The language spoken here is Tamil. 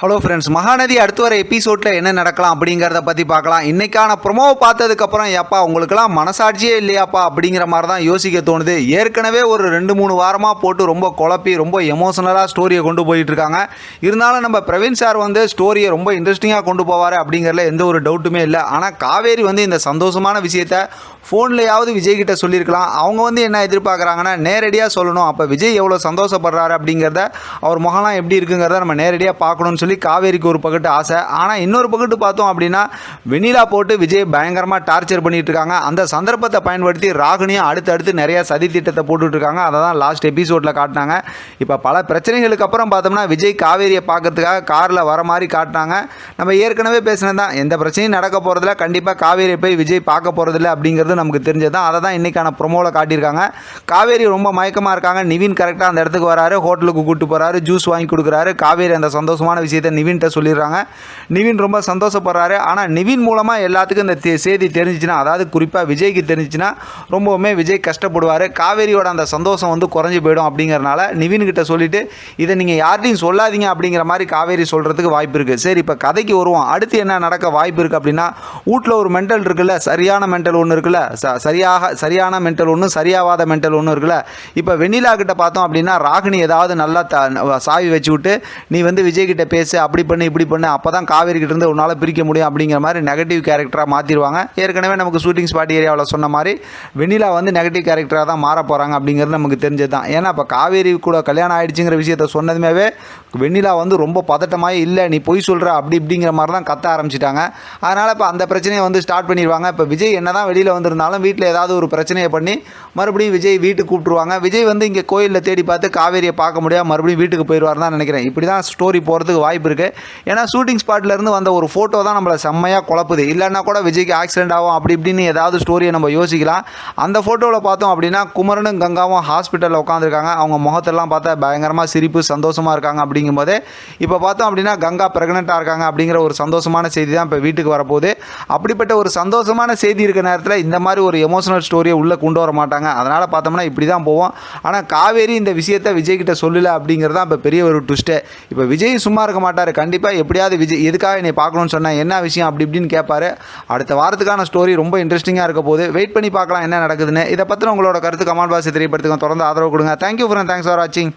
ஹலோ ஃப்ரெண்ட்ஸ் மகாநதி அடுத்து வர எபிசோடில் என்ன நடக்கலாம் அப்படிங்கிறத பற்றி பார்க்கலாம். இன்றைக்கான ப்ரொமோவை பார்த்ததுக்கப்புறம் ஏப்பா உங்களுக்கெல்லாம் மனசாட்சியே இல்லையாப்பா? அப்படிங்கிற மாதிரி தான் யோசிக்க தோணுது. ஏற்கனவே ஒரு ரெண்டு மூணு வாரமாக போட்டு ரொம்ப குழப்பி ரொம்ப எமோஷனலாக ஸ்டோரியை கொண்டு போயிட்டு இருக்காங்க. இருந்தாலும் நம்ம பிரவீன் சார் வந்து ஸ்டோரியை ரொம்ப இன்ட்ரெஸ்டிங்காக கொண்டு போவார் அப்படிங்கிறதுல எந்த ஒரு டவுட்டுமே இல்லை. ஆனால் காவேரி வந்து இந்த சந்தோஷமான விஷயத்த ஃபோன்லையாவது விஜய்கிட்ட சொல்லியிருக்கலாம். அவங்க வந்து என்ன எதிர்பார்க்குறாங்கன்னா நேரடியாக சொல்லணும். அப்போ விஜய் எவ்வளோ சந்தோஷப்படுறாரு? அப்படிங்கிறத அவர் முகம்லாம் எப்படி இருக்குங்கிறத நம்ம நேரடியாக பார்க்கணும்னு சொல்லி காவேரிக்கு ஒரு பக்கத்து ஆசை. ஆனால் இன்னொரு பக்கத்து பார்த்தோம் அப்படின்னா வெண்ணிலா போட்டு விஜய் பயங்கரமாக டார்ச்சர் பண்ணிட்டு இருக்காங்க. அந்த சந்தர்ப்பத்தை பயன்படுத்தி ராகுனியும் அடுத்தடுத்து நிறைய சதி திட்டத்தை போட்டுட்டு இருக்காங்க. அதை தான் லாஸ்ட் எபிசோடில் காட்டினாங்க. இப்போ பல பிரச்சனைகளுக்கு அப்புறம் பார்த்தோம்னா விஜய் காவேரியை பார்க்கறதுக்காக காரில் வர மாதிரி காட்டினாங்க. நம்ம ஏற்கனவே பேசினது தான். எந்த பிரச்சனையும் நடக்க போகிறதில்ல கண்டிப்பாக காவேரியை போய் விஜய் பார்க்க போகிறதில்ல அப்படிங்கிறது நமக்கு தெரிஞ்சது தான். அதை தான் இன்றைக்கான ப்ரொமோவில் காட்டியிருக்காங்க. காவேரி ரொம்ப மயக்கமாக இருக்காங்க. நிவின் கரெக்டாக அந்த இடத்துக்கு வராரு. ஹோட்டலுக்கு கூட்டு போகிறாரு ஜூஸ் வாங்கி கொடுக்குறாரு. காவேரி அந்த சந்தோஷமான விஷயத்தை நிவின்கிட்ட சொல்லிடுறாங்க. நிவின் ரொம்ப சந்தோஷப்படுறாரு. ஆனால் நிவின் மூலமாக எல்லாத்துக்கும் இந்த தே- செய்தி தெரிஞ்சிச்சுன்னா அதாவது குறிப்பாக விஜய்க்கு தெரிஞ்சிச்சுன்னா ரொம்பவுமே விஜய் கஷ்டப்படுவார். காவேரியோட அந்த சந்தோஷம் வந்து குறைஞ்சி போயிடும் அப்படிங்கிறனால நிவின் சொல்லிவிட்டு இதை நீங்கள் யார்ட்டையும் சொல்லாதீங்க அப்படிங்கிற மாதிரி காவேரி சொல்கிறதுக்கு வாய்ப்பு இருக்குது சரி இப்போ கதைக்கு வருவோம். அடுத்து என்ன நடக்க வாய்ப்பு இருக்குது அப்படின்னா வீட்டில் ஒரு மென்டல் இருக்குல்ல சரியான மென்டல் ஒன்று இருக்குல்ல ச சரியாக சரியான மென்டல் ஒன்று சரியாவாத மென்டல் ஒன்று இருக்குல்ல. இப்போ வெண்ணிலா கிட்ட பார்த்தோம் அப்படின்னா ராகினி ஏதாவது நல்லா த சாவி வச்சு விட்டு நீ வந்து விஜய் கிட்ட பேசி அப்படி பண்ணு இப்படி பண்ணு அப்போ தான் காவேரி கிட்ட இருந்து உன்னால் பிரிக்க முடியும் அப்படிங்கிற மாதிரி நெகட்டிவ் கேரக்டராக மாற்றிடுவாங்க ஏற்கனவே நமக்கு ஷூட்டிங் ஸ்பாட் ஏரியாவில் சொன்ன மாதிரி வெண்ணிலா வந்து நெகட்டிவ் கேரக்டராக தான் மாற போகிறாங்க அப்படிங்கிறது நமக்கு தெரிஞ்சது தான். ஏன்னா இப்போ காவேரி கூட கல்யாணம் ஆயிடுச்சுங்கிற விஷயத்த சொன்னதுமே வெண்ணிலா வந்து ரொம்ப பதட்டமாக இல்லை நீ பொய் சொல்கிற அப்படி இப்படிங்கிற மாதிரி தான் கத்த ஆரம்பிச்சிட்டாங்க. அதனால் இப்போ அந்த பிரச்சனையை வந்து ஸ்டார்ட் பண்ணிடுவாங்க. இப்போ விஜய் என்ன தான் வெளியில் வந்திருந்தாலும் வீட்டில் ஏதாவது ஒரு பிரச்சனையை பண்ணி மறுபடியும் விஜய் வீட்டுக்கு கூப்பிட்ருவாங்க விஜய் வந்து இங்கே கோயிலில் தேடி பார்த்து காவேரியை பார்க்க முடியாது மறுபடியும் வீட்டுக்கு போயிடுவார் தான் நினைக்கிறேன். இப்படி தான் ஸ்டோரி போகிறதுக்கு வாய்ப்பு இருக்குது ஏன்னா ஷூட்டிங் ஸ்பாட்லேருந்து வந்த ஒரு ஃபோட்டோ தான் நம்மளை செம்மையாக குழப்புது. இல்லைன்னா கூட விஜய்க்கு ஆக்சிடென்ட் ஆகும் அப்படி இப்படின்னு ஏதாவது ஸ்டோரியை நம்ம யோசிக்கலாம். அந்த ஃபோட்டோவில் பார்த்தோம் அப்படின்னா குமரனும் கங்காவும் ஹாஸ்பிட்டலில் உட்காந்துருக்காங்க அவங்க முகத்தெல்லாம் பார்த்தா பயங்கரமாக சிரிப்பு சந்தோஷமாக இருக்காங்க அப்படிங்கும்போது இப்போ பார்த்தோம் அப்படின்னா கங்கா ப்ரெக்னெண்ட்டாக இருக்காங்க அப்படிங்கிற ஒரு சந்தோஷமான செய்தி தான் இப்போ வீட்டுக்கு வரப்போகுது. அப்படிப்பட்ட ஒரு சந்தோஷமான செய்தி இருக்க நேரத்தில் இந்த மாதிரி ஒரு எமோஷனல் ஸ்டோரியை உள்ளே கொண்டு வர மாட்டாங்க. அதனால் பார்த்தோம்னா இப்படி தான் போவோம். ஆனால் காவேரி இந்த விஷயத்தை விஜய் கிட்ட சொல்லல அப்படிங்கிறது தான் இப்போ பெரிய ஒரு ட்விஸ்ட்டு இப்போ விஜய் சும்மா இருக்க மாட்டார். கண்டிப்பாக எப்படியாவது விஜய் எதுக்காக என்னை பார்க்கணும்னு சொன்னேன் என்ன விஷயம் அப்படி இப்படின்னு கேட்பாரு. அடுத்த வாரத்துக்கான ஸ்டோரி ரொம்ப இன்ட்ரெஸ்டிங்காக இருக்க போது வெயிட் பண்ணி பார்க்கலாம் என்ன நடக்குதுன்னு. இதை பற்றின உங்களோட கருத்து கமால் பாசி தெரியப்படுத்துங்க. தொடர்ந்து ஆதரவு கொடுங்க. தேங்க்யூ ஃப்ரெண்ட் தேங்க்ஸ் ஃபார் வாட்சிங்